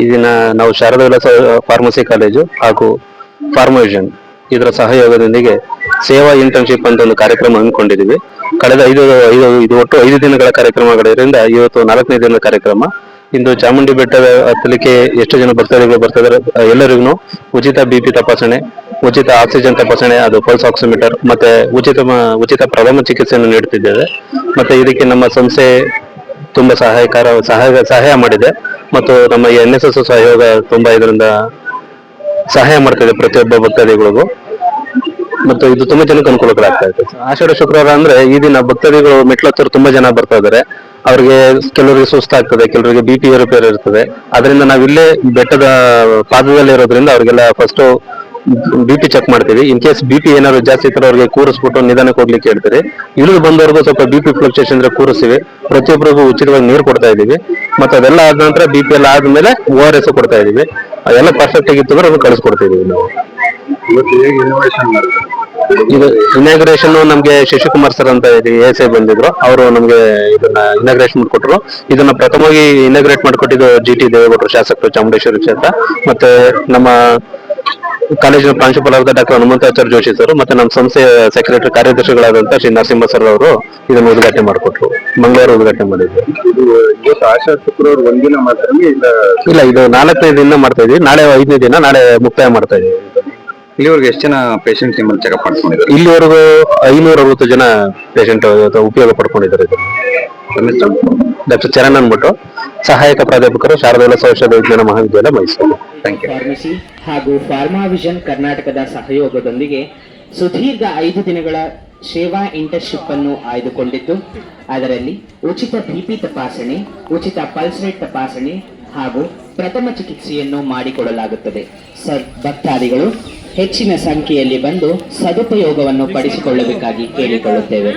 ಇದನ್ನ ನಾವು ಶಾರದಾ ವಿಲಾಸ pharmacy college ಹಾಗೂ ಫಾರ್ಮವಿಷನ್ ಇದರ ಸಹಯೋಗದೊಂದಿಗೆ ಸೇವಾ ಇಂಟರ್ನ್ಶಿಪ್ ಅಂತ ಒಂದು ಕಾರ್ಯಕ್ರಮ ಹಮ್ಮಿಕೊಂಡಿದ್ದೀವಿ. ಕಳೆದ ಐದು ಐದು, ಇದು ಒಟ್ಟು ಐದು ದಿನಗಳ ಕಾರ್ಯಕ್ರಮಗಳಿಂದ ಇವತ್ತು ನಾಲ್ಕನೇ ದಿನದ ಕಾರ್ಯಕ್ರಮ. ಇಂದು ಚಾಮುಂಡಿ ಬೆಟ್ಟದ ಹತ್ತಲಿಕ್ಕೆ ಎಷ್ಟು ಜನ ಭಕ್ತಾದಿಗಳು ಬರ್ತಿದ್ದಾರೆ ಎಲ್ಲರಿಗೂ ಉಚಿತ ಬಿ ಪಿ ತಪಾಸಣೆ, ಉಚಿತ ಆಕ್ಸಿಜನ್ ತಪಾಸಣೆ, ಅದು ಪಲ್ಸ್ ಆಕ್ಸಿಮೀಟರ್, ಮತ್ತೆ ಉಚಿತ ಉಚಿತ ಪ್ರಥಮ ಚಿಕಿತ್ಸೆಯನ್ನು ನೀಡುತ್ತಿದ್ದೇವೆ. ಮತ್ತೆ ಇದಕ್ಕೆ ನಮ್ಮ ಸಂಸ್ಥೆ ತುಂಬಾ ಸಹಾಯಕಾರ, ಸಹಾಯ ಸಹಾಯ ಮಾಡಿದೆ. ಮತ್ತು ನಮ್ಮ ಎನ್ ಎಸ್ ಎಸ್ ಸಹಯೋಗ ತುಂಬಾ ಇದರಿಂದ ಸಹಾಯ ಮಾಡ್ತಿದೆ ಪ್ರತಿಯೊಬ್ಬ ಭಕ್ತಾದಿಗಳಿಗೂ. ಮತ್ತು ಇದು ತುಂಬಾ ಜನಕ್ಕೆ ಅನುಕೂಲಗಳಾಗ್ತಾ ಇದೆ. ಆಷಾಢ ಶುಕ್ರವಾರ ಅಂದ್ರೆ ಈ ದಿನ ಭಕ್ತಾದಿಗಳು ಮೆಟ್ಲತ್ತರು ತುಂಬಾ ಜನ ಬರ್ತಾ ಇದಾರೆ ಅವ್ರಿಗೆ ಕೆಲವರಿಗೆ ಸುಸ್ತಾಗ್ತದೆ ಕೆಲವರಿಗೆ ಬಿ ಪಿ ಏರುಪೇರು ಇರ್ತದೆ. ಅದರಿಂದ ನಾವಿಲ್ಲೇ ಬೆಟ್ಟದ ಪಾದದಲ್ಲಿ ಇರೋದ್ರಿಂದ ಅವ್ರಿಗೆಲ್ಲ ಫಸ್ಟ್ ಬಿ ಪಿ ಚೆಕ್ ಮಾಡ್ತೀವಿ. ಇನ್ ಕೇಸ್ ಬಿ ಪಿ ಏನಾದ್ರು ಜಾಸ್ತಿ ಇದ್ರೆ ಅವ್ರಿಗೆ ಕೂರಿಸ್ಬಿಟ್ಟು ನಿಧಾನಕ್ಕೆ ಹೋಗ್ಲಿಕ್ಕೆ ಹೇಳ್ತಾರೆ. ಇಳಿದು ಬಂದವ್ರಿಗೂ ಸ್ವಲ್ಪ ಬಿ ಪಿ ಫ್ಲಕ್ಚುಯೇಷನ್ ಇದ್ರೆ ಕೂರಿಸ್ತೀವಿ. ಪ್ರತಿಯೊಬ್ಬರಿಗೂ ಉಚಿತವಾಗಿ ನೀರು ಕೊಡ್ತಾ ಇದೀವಿ ಮತ್ತೆ ಅದೆಲ್ಲ ಆದ ನಂತರ ಬಿ ಪಿ ಎಲ್ಲ ಆದ್ಮೇಲೆ ಓ ಆರ್ ಎಸ್ ಕೊಡ್ತಾ ಇದೀವಿ ಅದೆಲ್ಲ ಪರ್ಫೆಕ್ಟ್ ಆಗಿತ್ತು ಅಂದ್ರೆ ಅದನ್ನ ಕಳಿಸ್ಕೊಡ್ತಿದೀವಿ ನಾವು. ಇದು ಇನಾಗ್ರೇಷನ್ ನಮ್ಗೆ ಶಶಿಕುಮಾರ್ ಸರ್ ಅಂತ ಎಸ್ ಐ ಬಂದಿದ್ರು. ಅವರು ನಮ್ಗೆ ಇದನ್ನ ಇನಾಗ್ರೇಷನ್ ಮಾಡ್ಕೊಟ್ರು. ಇದನ್ನ ಪ್ರಥಮವಾಗಿ ಇನಾಗ್ರೇಟ್ ಮಾಡ್ಕೊಟ್ಟಿದ್ದು ಜಿ ಟಿ ದೇವೇಗೌಡರು ಶಾಸಕರು ಚಾಮುಂಡೇಶ್ವರಿ ಕ್ಷೇತ್ರ. ಮತ್ತೆ ನಮ್ಮ ಕಾಲೇಜಿನ ಪ್ರಾಂಶುಪಾಲರಾದ ಡಾಕ್ಟರ್ ಹನುಮಂತಾಚಾರ್ಯ ಜೋಶಿ ಸರ್ ಮತ್ತೆ ನಮ್ಮ ಸಂಸ್ಥೆಯ ಸೆಕ್ರೆಟರಿ ಕಾರ್ಯದರ್ಶಿಗಳಾದಂತ ಶ್ರೀ ನರಸಿಂಹ ಸರ್ ಅವರು ಇದನ್ನು ಉದ್ಘಾಟನೆ ಮಾಡಿಕೊಟ್ರು. ಮಂಗಳವಾರ ಉದ್ಘಾಟನೆ ಮಾಡಿದ್ರು. ಆಶಾ ಶುಕ್ರವಾರ ಒಂದಿನ ಮಾತ್ರ ಇಲ್ಲ? ಇಲ್ಲ ಇದು ನಾಲ್ಕನೇ ದಿನ ಮಾಡ್ತಾ ಇದೀವಿ. ನಾಳೆ ಐದನೇ ದಿನ ನಾಳೆ ಮುಕ್ತಾಯ ಮಾಡ್ತಾ ಇದೀವಿ. ಇಲ್ಲಿವರೆಗೆ ಎಷ್ಟು ಜನ ಪೇಷಂಟ್ ನಿಮ್ಮಲ್ಲಿ ಚೆಕಪ್ ಮಾಡ್ಕೊಂಡಿದ್ದಾರೆ? ಇಲ್ಲಿವರೆಗೂ ಐನೂರ ಅರವತ್ತು ಜನ ಪೇಷಂಟ್ ಉಪಯೋಗ ಪಡ್ಕೊಂಡಿದ್ದಾರೆ ಇದನ್ನ. ಡಾಕ್ಟರ್ ಚರಣ್ ಅಂದ್ಬಿಟ್ಟು ಸಹಾಯಕ ಪ್ರಾಧ್ಯಾಪಕರು ಶಾರದಾ ಔಷಧ ವಿಜ್ಞಾನ ಮಹಾವಿದ್ಯಾಲಯ ಮೈಸೂರು. ಥ್ಯಾಂಕ್ ಯು ಫಾರ್ಮಸಿ ಹಾಗೂ ಫಾರ್ಮಾವಿಷನ್ ಕರ್ನಾಟಕದ ಸಹಯೋಗದೊಂದಿಗೆ ಸುದೀರ್ಘ ಐದು ದಿನಗಳ ಸೇವಾ ಇಂಟರ್ನ್ಶಿಪ್ ಅನ್ನು ಆಯ್ದುಕೊಂಡಿದ್ದು ಅದರಲ್ಲಿ ಉಚಿತ ಬಿಪಿ ತಪಾಸಣೆ ಉಚಿತ ಪಲ್ಸ್ ರೇಟ್ ತಪಾಸಣೆ ಹಾಗೂ ಪ್ರಥಮ ಚಿಕಿತ್ಸೆಯನ್ನು ಮಾಡಿಕೊಡಲಾಗುತ್ತದೆ ಸರ್ ಭಕ್ತಾದಿಗಳು ಹೆಚ್ಚಿನ ಸಂಖ್ಯೆಯಲ್ಲಿ ಬಂದು ಸದುಪಯೋಗವನ್ನು ಪಡಿಸಿಕೊಳ್ಳಬೇಕಾಗಿ ಕೇಳಿಕೊಳ್ಳುತ್ತೇವೆ.